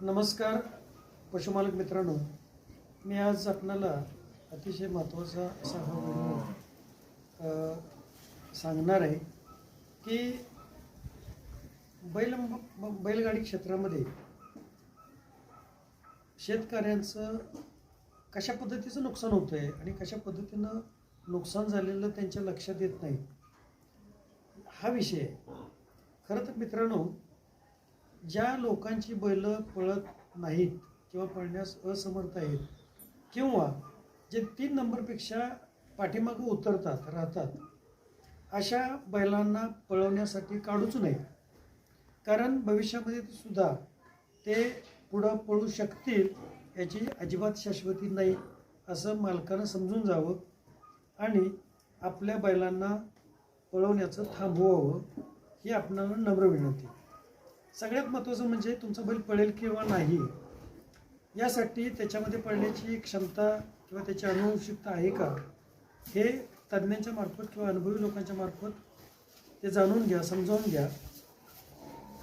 नमस्कार पशुमालक मित्रांनो. मी आज आपल्याला अतिशय महत्त्वाचा असा हा व्हिडिओ सांगणार आहे की बैल बैलगाडी क्षेत्रामध्ये शेतकऱ्यांचं कशा पद्धतीचं नुकसान होतं आहे आणि कशा पद्धतीनं नुकसान झालेलं त्यांच्या लक्षात येत नाही हा विषय खरं तर मित्रांनो ज्या लोकांची बैल पळत नाहीत किंवा पळण्यास असमर्थ आहेत किंवा जे तीन नंबरपेक्षा पाठीमागं उतरतात राहतात अशा बैलांना पळवण्यासाठी काढूच नये. कारण भविष्यामध्ये सुद्धा ते पुढं पळू शकतील याची अजिबात शाश्वती नाही असं मालकानं समजून जावं आणि आपल्या बैलांना पळवण्याचं थांबवावं ही आपणाला नम्र विनंती. सगळ्यात महत्त्वाचं म्हणजे तुमचा बैल पळेल किंवा नाही यासाठी त्याच्यामध्ये पळण्याची क्षमता किंवा त्याची अनुवंशिकता आहे का? हे तज्ज्ञांच्या मार्फत किंवा अनुभवी लोकांच्या मार्फत ते जाणून घ्या समजावून घ्या.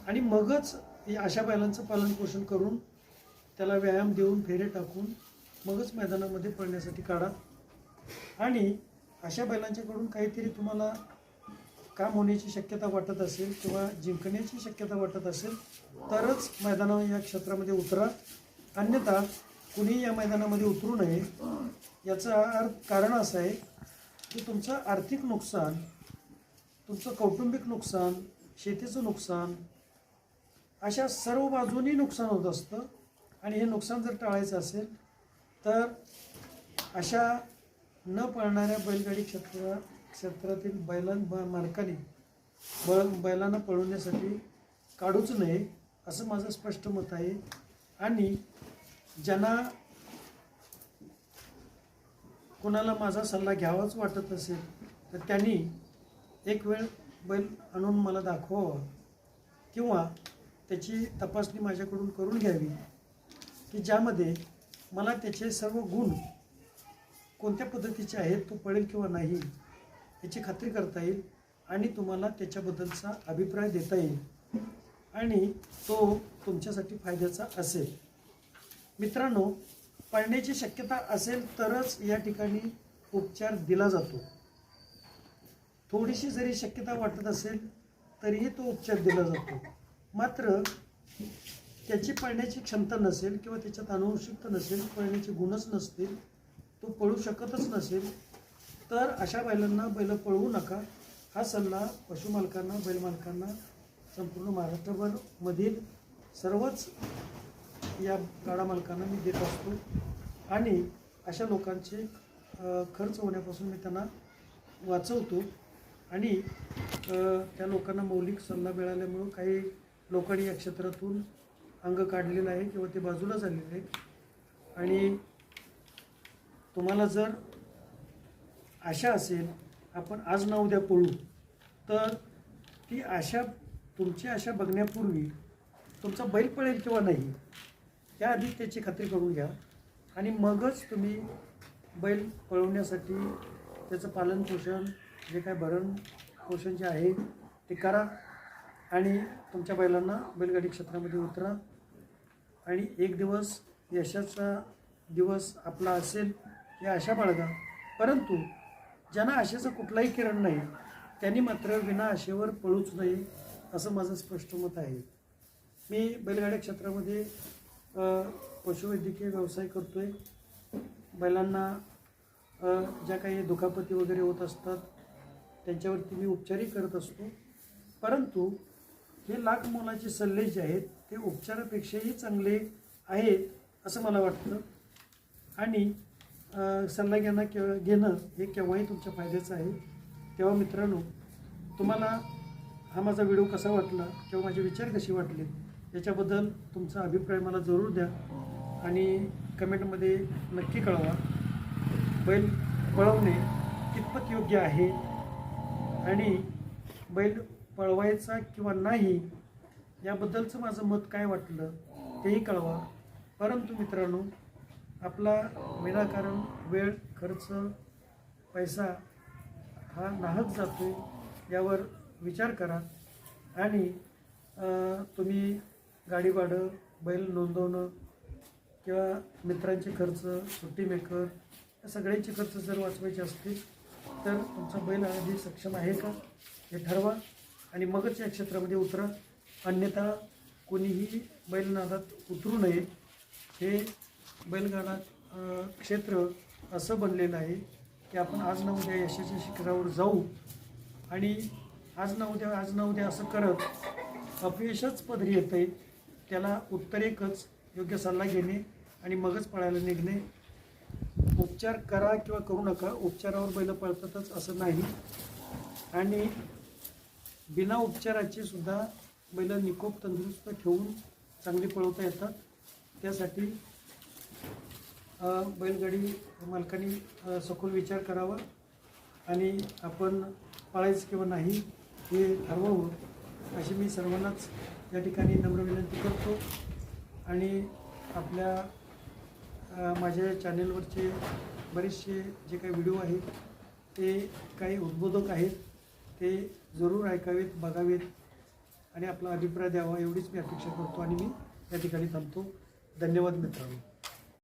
आणि मगच हे अशा बैलांचं पालनपोषण करून त्याला व्यायाम देऊन फेरे टाकून मगच मैदानामध्ये पळण्यासाठी काढा. आणि अशा बैलांच्याकडून काहीतरी तुम्हाला काम होण्याची शक्यता वाटत असेल किंवा जिंकण्याची शक्यता वाटत असेल तरच मैदानावर या क्षेत्रामध्ये उतरा. अन्यथा कुणी या मैदानामध्ये उतरू नये. याचं अर्थ कारण असं आहे की तुमचं आर्थिक नुकसान तुमचं कौटुंबिक नुकसान शेतीचं नुकसान अशा सर्व बाजूनी नुकसान होत असतं. आणि हे नुकसान जर टाळायचं असेल तर अशा न पळणाऱ्या बैलगाडी क्षेत्रात क्षेत्रातील बैलां ब- मालकाने बळ बैलांना पळवण्यासाठी काढूच नये असं माझं स्पष्ट मत आहे. आणि ज्यांना कोणाला माझा सल्ला घ्यावाच वाटत असेल तर त्यांनी एक वेळ बैल आणून मला दाखवावा किंवा त्याची तपासणी माझ्याकडून करून घ्यावी की ज्यामध्ये मला त्याचे सर्व गुण कोणत्या पद्धतीचे आहेत तो पळेल किंवा नाही. याची खात्री करता येईल आणि तुम्हाला त्याच्याबद्दलचा अभिप्राय देता येईल. आणि तो तुमच्यासाठी फायद्याचा असेल. मित्रांनो पडण्याची शक्यता असेल तरच या ठिकाणी उपचार दिला जातो. थोडीशी जरी शक्यता वाटत असेल तरीही तो उपचार दिला जातो. मात्र त्याची पळण्याची क्षमता नसेल किंवा त्याच्यात अनुवंशिकता नसेल पळण्याचे गुणच नसतील तो पळू शकतच नसेल तर अशा बैलांना बैल पळवू नका. हा सल्ला पशुमालकांना बैलमालकांना संपूर्ण महाराष्ट्रभर मधील सर्वच या गाडा मालकांना मी देत असतो. आणि अशा लोकांचे खर्च होण्यापासून मी त्यांना वाचवतो. आणि त्या लोकांना मौलिक सल्ला मिळाल्यामुळं काही लोकांनी या क्षेत्रातून अंग काढलेलं आहे किंवा ते बाजूला झालेले आहे आणि तुम्हाला जर आशा असेल आपण आज ना उद्या पळू. तर ती आशा तुमची आशा बघण्यापूर्वी तुमचा बैल पळेल किंवा नाही त्याआधी त्याची खात्री करून घ्या. आणि मगच तुम्ही बैल पळवण्यासाठी त्याचं पालनपोषण जे काय भरण पोषण जे आहे ते करा. आणि तुमच्या बैलांना बैलगाडी क्षेत्रामध्ये उतरा. आणि एक दिवस यशाचा दिवस आपला असेल हे आशा बाळगा. परंतु ज्यांना आशेचं कुठलाही किरण नाही त्यांनी मात्र विना आशेवर पळूच नये असं माझं स्पष्ट मत आहे. मी बैलगाड्या क्षेत्रामध्ये पशुवैद्यकीय व्यवसाय करतो आहे बैलांना ज्या काही दुखापती वगैरे होत असतात त्यांच्यावरती मी उपचारही करत असतो. परंतु हे लाख मोलाचे सल्ले जे आहेत ते उपचारापेक्षाही चांगले आहेत असं मला वाटतं. आणि सल्ला घेणं केव्हा घेणं हे केव्हाही तुमच्या फायद्याचं आहे. तेव्हा मित्रांनो तुम्हाला हा माझा व्हिडिओ कसा वाटला किंवा माझे विचार कसे वाटले याच्याबद्दल तुमचा अभिप्राय मला जरूर द्या आणि कमेंटमध्ये नक्की कळवा. बैल पळवणे कितपत योग्य आहे आणि बैल पळवायचा किंवा नाही याबद्दलचं माझं मत काय वाटलं तेही कळवा. परंतु मित्रांनो आपला विनाकारण वेळ खर्च पैसा हा नाहक जातो यावर विचार करा. आणि तुम्ही गाडी भाडं बैल नोंदवणं किंवा मित्रांचे खर्च सुट्टी मेकर या सगळ्यांचे खर्च जर वाचवायचे असतील तर तुमचा बैल आधी सक्षम आहे का? हे ठरवा. आणि मगच या क्षेत्रामध्ये उतरा. अन्यथा कोणीही बैलनादात उतरू नये. हे बैलगाडा क्षेत्र असं बनलेलं आहे की आपण आज ना उद्या यशाच्या शिखरावर जाऊ आणि आज ना उद्या आज ना उद्या असं करत अपयशच पदरी येतं आहे त्याला उत्तरेकच योग्य सल्ला घेणे आणि मगच पळायला निघणे. उपचार करा किंवा करू नका उपचारावर बैल पळतातच असं नाही. आणि बिना उपचाराची सुद्धा बैल निकोप तंदुरुस्त ठेवून चांगली पळवता येतात. त्यासाठी बैलगाडी मालकांनी सखोल विचार करावा आणि आपण पाळायचं किंवा नाही हे ठरवावं अशी मी सर्वांनाच या ठिकाणी नम्र विनंती करतो. आणि आपल्या माझ्या चॅनेलवरचे बरेचसे जे काही व्हिडिओ आहेत ते काही उद्बोधक आहेत ते जरूर ऐकावेत बघावेत आणि आपला अभिप्राय द्यावा एवढीच मी अपेक्षा करतो आणि मी या ठिकाणी थांबतो. धन्यवाद मित्रांनो.